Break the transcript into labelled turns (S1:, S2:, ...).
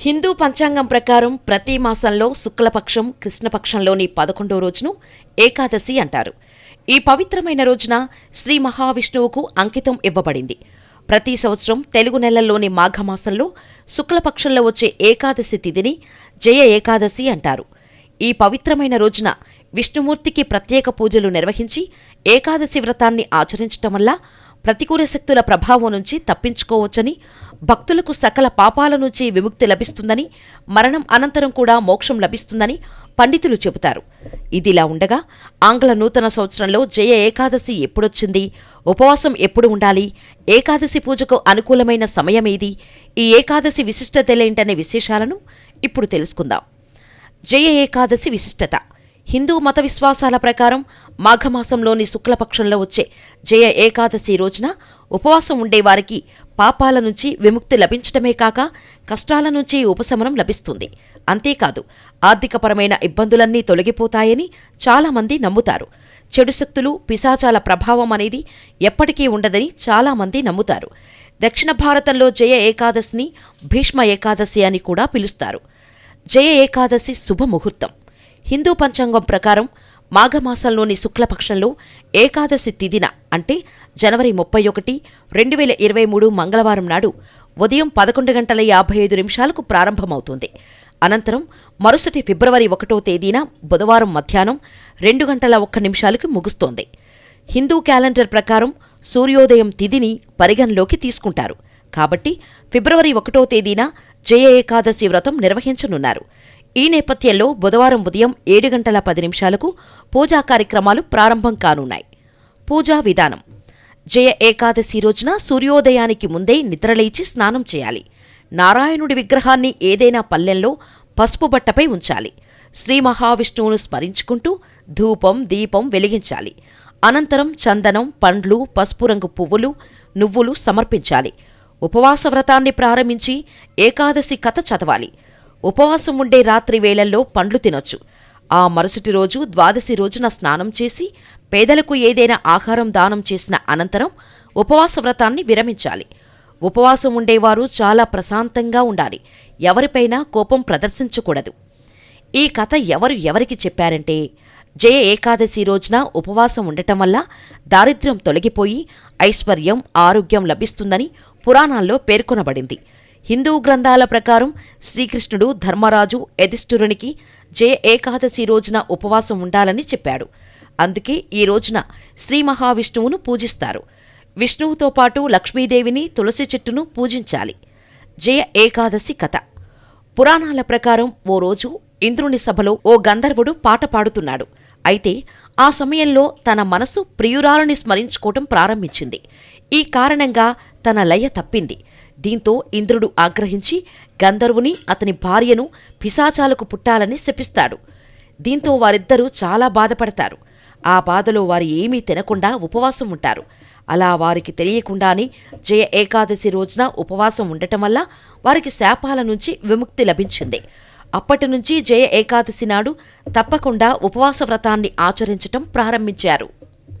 S1: హిందూ పంచాంగం ప్రకారం ప్రతి మాసంలో శుక్లపక్షం కృష్ణపక్షంలోని పదకొండో రోజును ఏకాదశి అంటారు. ఈ పవిత్రమైన రోజున శ్రీ మహావిష్ణువుకు అంకితం ఇవ్వబడింది. ప్రతి సంవత్సరం తెలుగు నెలల్లోని మాఘమాసంలో శుక్లపక్షంలో వచ్చే ఏకాదశి తిథిని జయ ఏకాదశి అంటారు. ఈ పవిత్రమైన రోజున విష్ణుమూర్తికి ప్రత్యేక పూజలు నిర్వహించి ఏకాదశి వ్రతాన్ని ఆచరించటం వల్ల ప్రతికూల శక్తుల ప్రభావం నుంచి తప్పించుకోవచ్చని భక్తులకు సకల పాపాల నుంచి విముక్తి లభిస్తుందని మరణం అనంతరం కూడా మోక్షం లభిస్తుందని పండితులు చెబుతారు. ఇదిలా ఉండగా ఆంగ్ల నూతన సంవత్సరంలో జయ ఏకాదశి ఎప్పుడొచ్చింది? ఉపవాసం ఎప్పుడు ఉండాలి? ఏకాదశి పూజకు అనుకూలమైన సమయమేది? ఈ ఏకాదశి విశిష్టతలేంటనే విశేషాలను ఇప్పుడు తెలుసుకుందాం. జయ ఏకాదశి విశిష్టత. హిందూ మత విశ్వాసాల ప్రకారం మాఘమాసంలోని శుక్లపక్షంలో వచ్చే జయ ఏకాదశి రోజున ఉపవాసం ఉండేవారికి పాపాల నుంచి విముక్తి లభించటమే కాక కష్టాల నుంచి ఉపశమనం లభిస్తుంది. అంతేకాదు ఆర్థికపరమైన ఇబ్బందులన్నీ తొలగిపోతాయని చాలామంది నమ్ముతారు. చెడు శక్తులు పిశాచాల ప్రభావం అనేది ఎప్పటికీ ఉండదని చాలామంది నమ్ముతారు. దక్షిణ భారతంలో జయ ఏకాదశిని భీష్మ ఏకాదశి అని కూడా పిలుస్తారు. జయ ఏకాదశి శుభముహూర్తం. హిందూ పంచాంగం ప్రకారం మాఘమాసంలోని శుక్లపక్షంలో ఏకాదశి తిదిన అంటే జనవరి ముప్పై ఒకటి రెండు వేల ఇరవై మూడు మంగళవారం నాడు ఉదయం పదకొండు గంటల యాభై ఐదు నిమిషాలకు ప్రారంభమవుతుంది. అనంతరం మరుసటి ఫిబ్రవరి ఒకటో తేదీన బుధవారం మధ్యాహ్నం రెండు గంటల ఒక్క నిమిషాలకు ముగుస్తోంది. హిందూ క్యాలెండర్ ప్రకారం సూర్యోదయం తిథిని పరిగణలోకి తీసుకుంటారు. కాబట్టి ఫిబ్రవరి ఒకటో తేదీన జయ ఏకాదశి వ్రతం నిర్వహించనున్నారు. ఈ నేపథ్యంలో బుధవారం ఉదయం ఏడు గంటల పది నిమిషాలకు పూజా కార్యక్రమాలు ప్రారంభం కానున్నాయి. పూజా విధానం. జయ ఏకాదశి రోజున సూర్యోదయానికి ముందే నిద్రలేచి స్నానం చేయాలి. నారాయణుడి విగ్రహాన్ని ఏదైనా పల్లెల్లో పసుపు బట్టపై ఉంచాలి. శ్రీ మహావిష్ణువును స్మరించుకుంటూ ధూపం దీపం వెలిగించాలి. అనంతరం చందనం పండ్లు పసుపు రంగు పువ్వులు నువ్వులు సమర్పించాలి. ఉపవాస వ్రతాన్ని ప్రారంభించి ఏకాదశి కథ చదవాలి. ఉపవాసం ఉండే రాత్రి వేళల్లో పండ్లు తినొచ్చు. ఆ మరుసటి రోజు ద్వాదశి రోజున స్నానం చేసి పేదలకు ఏదైనా ఆహారం దానం చేసిన అనంతరం ఉపవాస వ్రతాన్ని విరమించాలి. ఉపవాసం ఉండేవారు చాలా ప్రశాంతంగా ఉండాలి. ఎవరిపైనా కోపం ప్రదర్శించకూడదు. ఈ కథ ఎవరు ఎవరికి చెప్పారంటే జయ ఏకాదశి రోజున ఉపవాసం ఉండటం వల్ల దారిద్ర్యం తొలగిపోయి ఐశ్వర్యం ఆరోగ్యం లభిస్తుందని పురాణాల్లో పేర్కొనబడింది. హిందూ గ్రంథాల ప్రకారం శ్రీకృష్ణుడు ధర్మరాజు యధిష్ఠురునికి జయ ఏకాదశి రోజున ఉపవాసం ఉండాలని చెప్పాడు. అందుకే ఈ రోజున శ్రీ మహావిష్ణువును పూజిస్తారు. విష్ణువుతో పాటు లక్ష్మీదేవిని తులసి చెట్టును పూజించాలి. జయ ఏకాదశి కథ. పురాణాల ప్రకారం ఓ రోజు ఇంద్రుని సభలో ఓ గంధర్వుడు పాట పాడుతున్నాడు. అయితే ఆ సమయంలో తన మనసు ప్రియురాలని స్మరించుకోవటం ప్రారంభించింది. ఈ కారణంగా తన లయ తప్పింది. దీంతో ఇంద్రుడు ఆగ్రహించి గంధర్వుని అతని భార్యను పిశాచాలకు పుట్టాలని శపిస్తాడు. దీంతో వారిద్దరూ చాలా బాధపడతారు. ఆ బాధలో వారు ఏమీ తినకుండా ఉపవాసం ఉంటారు. అలా వారికి తెలియకుండానే జయ ఏకాదశి రోజున ఉపవాసం ఉండటం వల్ల వారికి శాపాల నుంచి విముక్తి లభించింది. అప్పటి నుంచి జయ ఏకాదశి నాడు తప్పకుండా ఉపవాస వ్రతాన్ని ఆచరించటం ప్రారంభించారు.